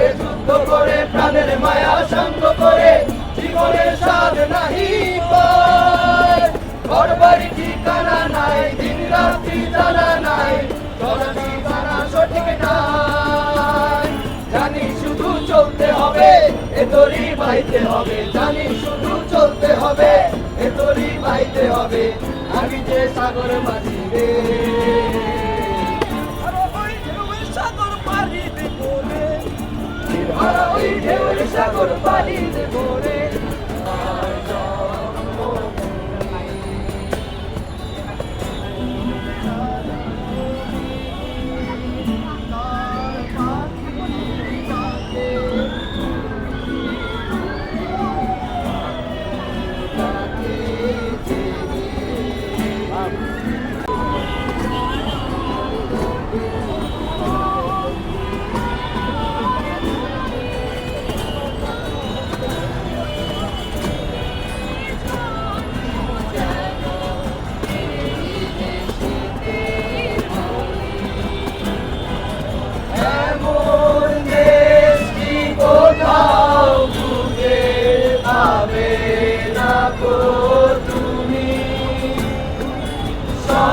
করে যুদ্ধ করে প্রাণের মায়া সঙ্গ করে জীবনের স্বাদ নাহি ঘর বাড়ি ঠিকানা নাই দিন রাত্রি জানা নাই ঠিকানা সঠিক নাই জানি শুধু চলতে হবে এ তরি বাইতে হবে জানি শুধু চলতে হবে এ তরি বাইতে হবে আমি যে সাগর মাঝি রে সাগর পারি Para o Rio de